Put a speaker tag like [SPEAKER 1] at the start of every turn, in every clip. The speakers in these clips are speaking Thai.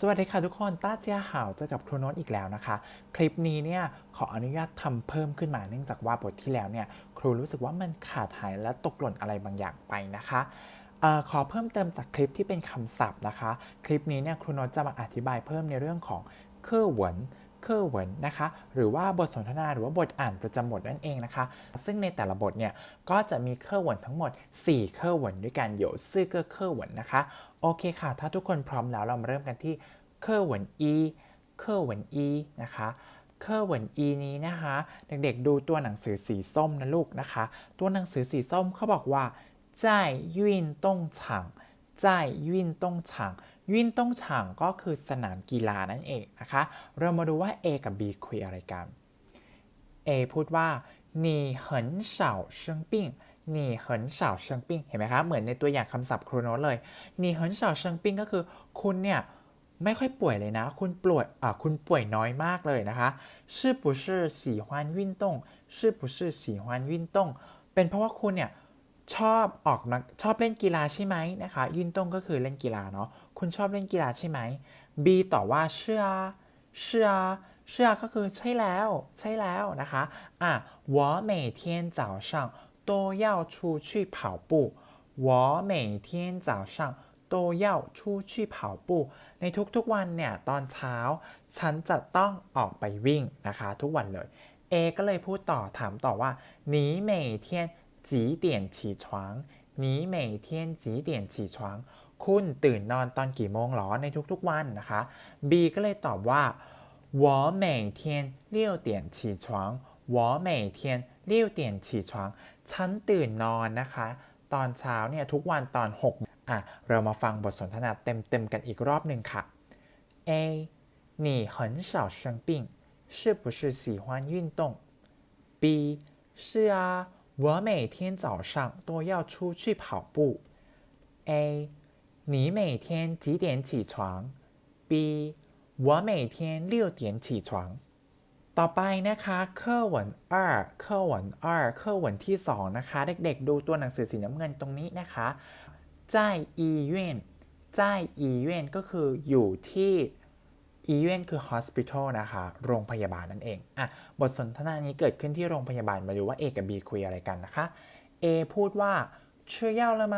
[SPEAKER 1] สวัสดีค่ะทุกคนต้าเจียห่าวเจอกับครูโนตอีกแล้วนะคะ คลิปนี้เนี่ยขออนุญาตทำเพิ่มขึ้นมาเนื่องจากว่าบทที่แล้วเนี่ยครูรู้สึกว่ามันขาดหายและตกหล่นอะไรบางอย่างไปนะคะออขอเพิ่มเติมจากคลิปที่เป็นคำศัพท์นะคะ คลิปนี้เนี่ยครูโนตจะมาอธิบายเพิ่มในเรื่องของเครื่อหวน เคอร์เวนนะคะ หรือว่าบทสนทนาหรือว่าบทอ่านประจำบทนั่นเองนะคะ ซึ่งในแต่ละบทเนี่ยก็จะมีเคอร์เวนทั้งหมด 4 เคอร์เวนด้วยกันเดี๋ยซึ่อเกอร์เคอร์เวนนะคะ โอเคค่ะ ถ้าทุกคนพร้อมแล้วเรามาเริ่มกันที่เคอร์เวนอีเคอร์เวนอีนะคะเคอร์เวนอีนี้นะคะ เด็กๆดูตัวหนังสือสีส้มนะลูกนะคะ ตัวหนังสือสีส้มเขาบอกว่าจ่ายยื่นต้องฉังจ่ายยื่นต้องฉัง 场在运动场运动场ก็คือสนามกีฬานั่นเองนะคะ เรามาดูว่า A กับ B คุยอะไรกัน A พูดว่า你很少生病你很少生病เห็นไหมคะเหมือนในตัวอย่างคำศัพท์ครูโนตเลย你很少生病ก็คือคุณเนี่ยไม่ค่อยป่วยเลยนะ คุณป่วยอ่าคุณป่วยน้อยมากเลยนะคะ是不是喜欢运动是不是喜欢运动เป็นเพราะว่าคุณเนี่ย ชอบออกมาชอบเล่นกีฬาใช่ไหมนะคะยินตงก็คือเล่นกีฬาเนาะคุณชอบเล่นกีฬาใช่ไหม B ตอบว่า是啊是啊是啊ก็คือใช่แล้วใช่แล้วนะคะอ่ะ我每天早上都要出去跑步我每天早上都要出去跑步ในทุกๆวันเนี่ยตอนเช้า ฉันจะต้องออกไปวิ่งนะคะ ทุกวันเลย A ก็เลยพูดต่อถามต่อว่า 你每天几点起床你每天几点起床คุณตื่นนอนตอนกี่โมงหรอในทุกๆวันนะคะ B ก็เลยตอบว่า我每天六点起床我每天六点起床ฉันตื่นนอนนะคะ ตอนเช้าเนี่ยทุกวันตอน6อ่ะเรามาฟังบทสนทนาเต็มๆกันอีกรอบหนึ่งค่ะ A 你很少生病是不是喜欢运动 B 是啊 我每天早上都要出去跑步 A 你每天几点起床 B 我每天六点起床 ต่อไปนะคะเคอร์หวน二เคอร์หวน二เคอร์หวนที่สองนะคะ เด็กๆ ดูตัวหนังสือสีน้ำเงินตรงนี้นะคะ在医院在医院ก็คืออยู่ที่ 医院คือ hospital นะคะ โรงพยาบาลนั่นเองอ่ะบทสนทนานี้เกิดขึ้นที่โรงพยาบาลมาดูว่า A กับ B คุยอะไรกันนะคะ A พูดว่า吃药了吗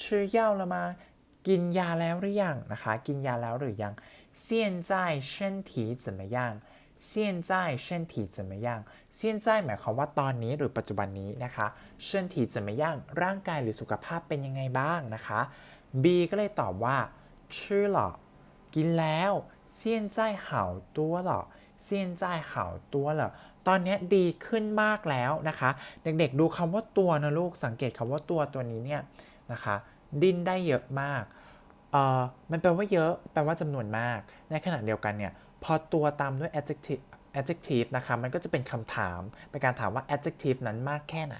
[SPEAKER 1] 吃药了吗กินยาแล้วหรือยังนะคะ กินยาแล้วหรือยัง现在身体怎么样现在身体怎么样现在หมายความว่าตอนนี้หรือปัจจุบันนี้นะคะ身体怎么样ร่างกายหรือสุขภาพเป็นยังไงบ้างนะคะ B ก็เลยตอบว่า吃了กินแล้ว 现在好多了现在好多了ตอนนี้ดีขึ้นมากแล้วนะคะ เด็กๆดูคำว่าตัวนะลูกสังเกตคำว่าตัวตัวนี้เนี่ยนะคะ ดิ้นได้เยอะมากเอ่อมันแปลว่าเยอะแปลว่าจำนวนมาก ในขณะเดียวกันเนี่ยพอตัวตามด้วย adjective adjective นะคะมันก็จะเป็นคำถามเป็นการถามว่า adjective นั้นมากแค่ไหน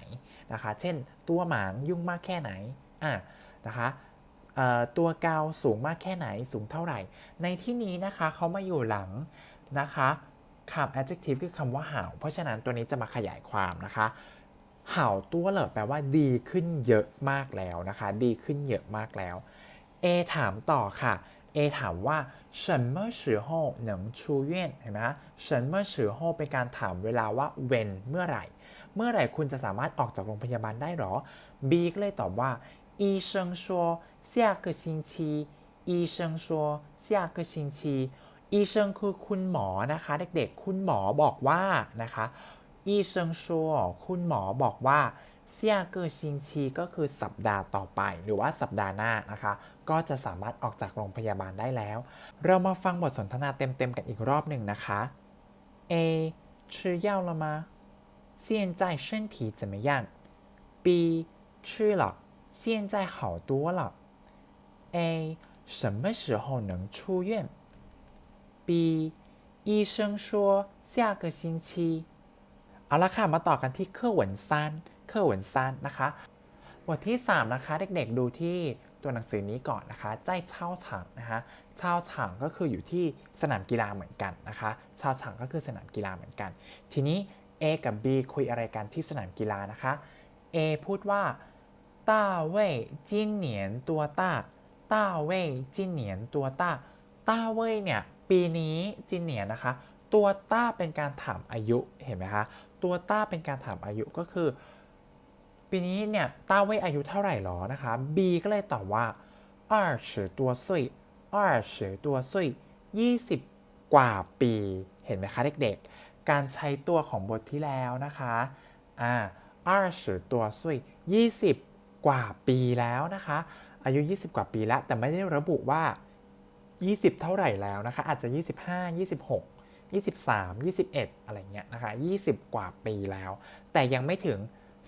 [SPEAKER 1] นะคะ เช่น ตัวหมางยุ่งมากแค่ไหนอ่ะนะคะเอ่อ ตัวเกาสูงมากแค่ไหนสูงเท่าไหร่ ในที่นี้นะคะเขามาอยู่หลังนะคะคำ adjective คือคำว่าห่าว เพราะฉะนั้นตัวนี้จะมาขยายความนะคะห่าวตัวเหรอแปลว่าดีขึ้นเยอะมากแล้วนะคะ ดีขึ้นเยอะมากแล้ว A ถามต่อค่ะ A ถามว่า什么时候能出院เห็นไหม什么时候เป็นการถามเวลาว่า when เมื่อไหร่ เมื่อไหร่คุณจะสามารถออกจากโรงพยาบาลได้หรอ B ก็เลยตอบว่า医生说 下个星期医生说下个星期医生คือคุณหมอนะคะ เด็กๆ คุณหมอบอกว่านะคะ医生说คุณหมอบอกว่า下个星期ก็คือสัปดาห์ต่อไป หรือว่าสัปดาห์หน้านะคะ ก็จะสามารถออกจากโรงพยาบาลได้แล้ว เรามาฟังบทสนทนาเต็มๆกันอีกรอบหนึ่งนะคะ A 吃药了吗现在身体怎么样 B 吃了现在好多了 A 什么时候能出院 B 医生说下个星期เอาละค่ะ มาต่อกันที่เคอร์หวนซันเคอร์หวนซันนะคะ บทที่ 3 นะคะ เด็กๆ ดูที่ตัวหนังสือนี้ก่อนนะคะ ใจเช่าฉางนะคะเช่าฉางก็คืออยู่ที่สนามกีฬาเหมือนกันนะคะเช่าฉางก็คือสนามกีฬาเหมือนกัน ทีนี้ A กับ B คุยอะไรกันที่สนามกีฬานะคะ A พูดว่าต้าเว่ยจิ้นเหนียนตัวต้า ต้าเว่ยจิ้นเหนียนตัวต้า ต้าเว่ยเนี่ยปีนี้จินเหนียนะคะ ตัวต้าเป็นการถามอายุเห็นไหมคะ ตัวต้าเป็นการถามอายุก็คือ ปีนี้เนี่ยต้าเว่ยอายุเท่าไหร่หรอนะคะ B ก็เลยตอบว่า二十多岁二十多岁20 กว่าปี เห็นไหมคะเด็กๆ การใช้ตัวของบทที่แล้วนะคะอ่า二十多岁20 กว่าปีแล้วนะคะ อายุ 20 กว่าปีแล้ว แต่ไม่ได้ระบุว่า 20 เท่าไหร่แล้วนะคะ อาจจะ 25 26 23 21 อะไรเงี้ยนะคะ 20 กว่าปีแล้ว แต่ยังไม่ถึง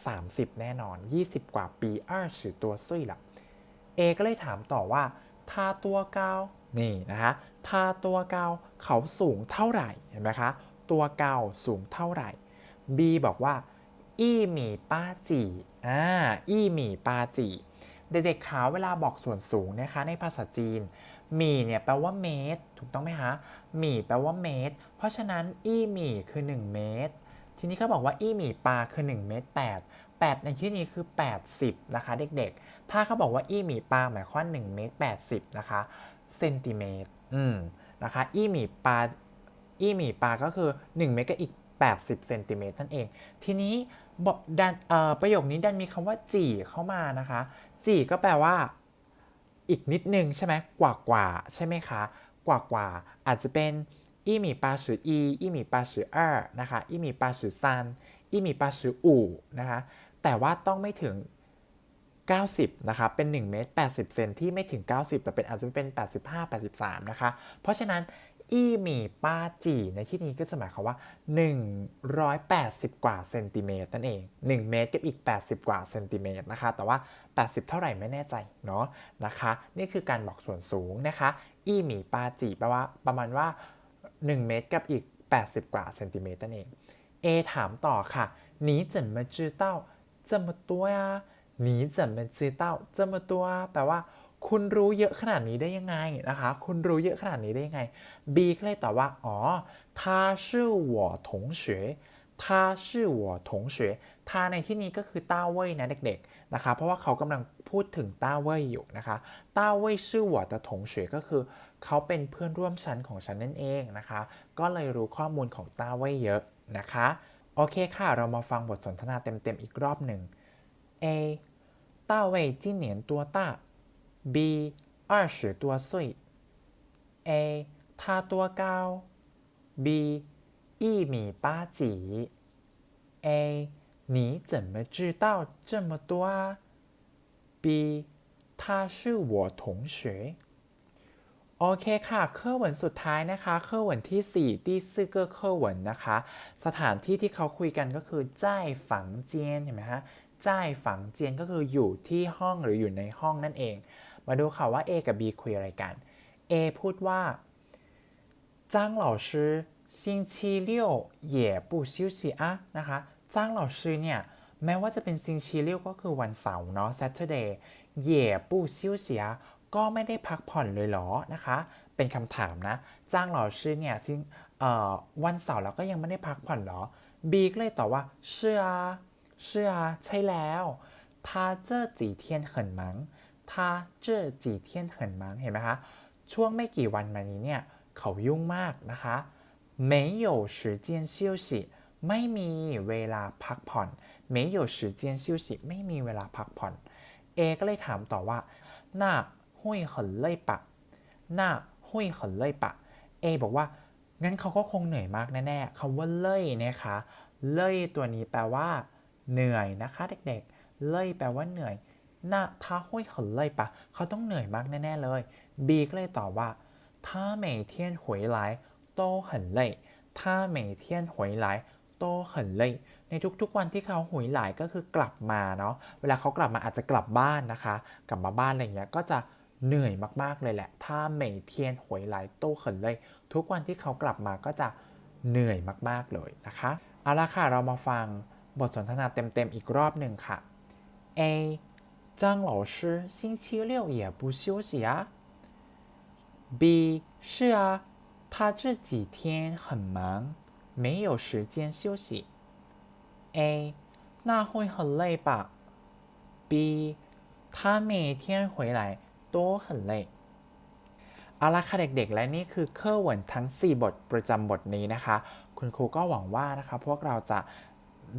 [SPEAKER 1] 30 แน่นอน 20 กว่าปี20ตัวซุยละเอก็เลยถามต่อว่าทาตัวเกานี่นะคะทาตัวเกาเขาสูงเท่าไหร่ เห็นไหมคะ ตัวเกาสูงเท่าไหร่ B บอกว่า อี้หมี่ป้าจีอ่า อี้หมี่ป้าจี เด็กๆขาวเวลาบอกส่วนสูงนะคะในภาษาจีนหมี่เนี่ยแปลว่าเมตร ถูกต้องไหมคะหมี่แปลว่าเมตร เพราะฉะนั้นอี้หมี่คือ 1 เมตร ทีนี้เขาบอกว่าอี้หมี่ปลาคือ1เมตร8 8 ในที่นี้คือ 80 นะคะ เด็กๆ ถ้าเขาบอกว่าอี้หมี่ปลาหมายความว่า1เมตร80 นะคะเซนติเมตรอืมนะคะอี้หมี่ปลาอี้หมี่ปลาก็คือ 1 เมตรกับอีก 80เซนติเมตรนั่นเอง ทีนี้บอกดันประโยคนี้ดันมีคำว่าจี่เข้ามานะคะ จีก็แปลว่า อีกนิดนึงใช่ไหมกว่ากว่าใช่ไหมคะ กว่ากว่าอาจจะเป็นอีหมี่ปาสืออีอีหมี่ปาสือเออนะคะอีหมี่ปาสือซันอีหมี่ปาสืออู่นะคะแต่ว่าต้องไม่ถึง 90 นะคะ เป็น1เมตร80 เซนที่ไม่ถึง 90 แต่เป็นอาจจะเป็น 85 83 นะคะ เพราะฉะนั้น อีหมี่ป้าจีในที่นี้ก็จะหมายความว่า 180 กว่าเซนติเมตรนั่นเอง 1 เมตรกับอีก 80 กว่าเซนติเมตรนะคะ แต่ว่า 80 เท่าไหร่ไม่แน่ใจเนาะนะคะ นี่คือการบอกส่วนสูงนะคะ อีหมี่ป้าจีแปลว่าประมาณว่า 1 เมตรกับอีก 80 กว่าเซนติเมตรนั่นเอง A ถามต่อค่ะ你怎么知道这么多呀你怎么知道这么多啊แปลว่า คุณรู้เยอะขนาดนี้ได้ยังไงนะคะ คุณรู้เยอะขนาดนี้ได้ยังไง B ก็เลยตอบว่า อ๋อ他是我同学他是我同学他ในที่นี้ก็คือต้าเว่ยนะเด็กๆนะคะ เพราะว่าเขากำลังพูดถึงต้าเว่ยอยู่นะคะต้าเว่ยชื่อ我的同学ก็คือ เขาเป็นเพื่อนร่วมชั้นของฉันนั่นเองนะคะ ก็เลยรู้ข้อมูลของต้าเว่ยเยอะนะคะ โอเคค่ะ เรามาฟังบทสนทนาเต็มๆอีกรอบหนึ่ง A 大卫今年多大 ？B 二十多岁。A 他多高？B 一米八几？A 你怎么知道这么多啊？B 他是我同学。โอเคค่ะ เครื่องเหวนสุดท้ายนะคะ เครื่องเหวนที่ 4 ที่ซื่อเกอร์เครื่องเหวนนะคะ สถานที่ที่เขาคุยกันก็คือจ้ายฝังเจียนเห็นไหมฮะจ้ายฝังเจียนก็คืออยู่ที่ห้องหรืออยู่ในห้องนั่นเอง มาดูค่ะว่า A กับ B คุยอะไรกัน A พูดว่าจ้าง老师星期六也不休息啊นะคะจ้าง老师เนี่ย แม้ว่าจะเป็นซิงชีเลียวก็คือวันเสาร์เนาะ Saturday เย่ปู่ซิวเสียก็ไม่ได้พักผ่อนเลยเหรอนะคะ เป็นคำถามนะ จ้างหล่อชื่อเนี่ยซิงเอ่อวันเสาร์แล้วก็ยังไม่ได้พักผ่อนเหรอ B ก็เลยตอบว่า是啊是啊ใช่แล้ว他这几天很忙 他这几天很忙เห็นไหมคะ ช่วงไม่กี่วันมานี้เนี่ย เขายุ่งมากนะคะ没有时间休息ไม่มีเวลาพักผ่อน没有时间休息ไม่มีเวลาพักผ่อน A ก็เลยถามต่อว่าน่าหุย很累ปะน่าหุย很累ปะ A บอกว่า งั้นเขาก็คงเหนื่อยมากแน่ๆคำว่าเล่ยนะคะ เล่ยตัวนี้แปลว่า เหนื่อยนะคะเด็กๆ เล่ยแปลว่าเหนื่อย น่า他会很累ปะเขาต้องเหนื่อยมากแน่ๆเลย B ก็เลยตอบว่า他每天回来都很累他每天回来都很累ในทุกๆวันที่เขาหุยหลายก็คือกลับมาเนาะ เวลาเขากลับมาอาจจะกลับบ้านนะคะ กลับมาบ้านอะไรเงี้ย ก็จะเหนื่อยมากๆเลยแหละ ถ้าเหม่เทียนหวยหลายโต้เขินเลย ทุกวันที่เขากลับมาก็จะเหนื่อยมากๆเลยนะคะ เอาละค่ะ เรามาฟังบทสนทนาเต็มๆอีกรอบหนึ่งค่ะ A 张老师星期六也不休息啊 B 是啊他这几天很忙没有时间休息 A 那会很累吧？B 他每天回来都很累。 เอาละค่ะเด็กๆ และนี่คือเคอร์เวิร์นทั้ง 4 บทประจำบทนี้นะคะ คุณครูก็หวังว่านะคะพวกเราจะ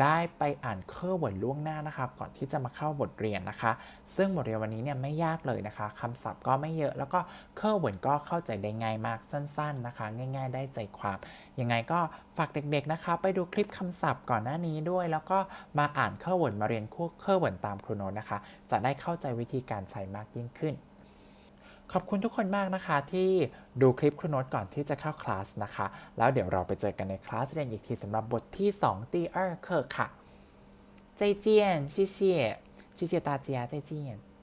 [SPEAKER 1] ได้ไปอ่านเคอร์เวิร์นล่วงหน้านะคะก่อนที่จะมาเข้าบทเรียนนะคะ ซึ่งบทเรียนวันนี้เนี่ยไม่ยากเลยนะคะคำศัพท์ก็ไม่เยอะแล้วก็เคอร์เวิร์นก็เข้าใจได้ง่ายมากสั้น ๆนะคะ ง่าย ๆ ได้ใจความยังไงก็ฝากเด็กๆนะคะ ไปดูคลิปคำศัพท์ก่อนหน้านี้ด้วย แล้วก็มาอ่านเคอร์เวิร์นมาเรียนคู่เคอร์เวิร์นตามครูโนนะคะ จะได้เข้าใจวิธีการใช้มากยิ่งขึ้น ขอบคุณทุกคนมากนะคะ ที่ดูคลิปครูโน้ตก่อนที่จะเข้าคลาสนะคะ แล้วเดี๋ยวเราไปเจอกันในคลาสเรียนอีกทีสำหรับบทที่2ตีเออร์เคอร์ค่ะใจเจียนชิเชียชิเชียตาเจียใจเจียน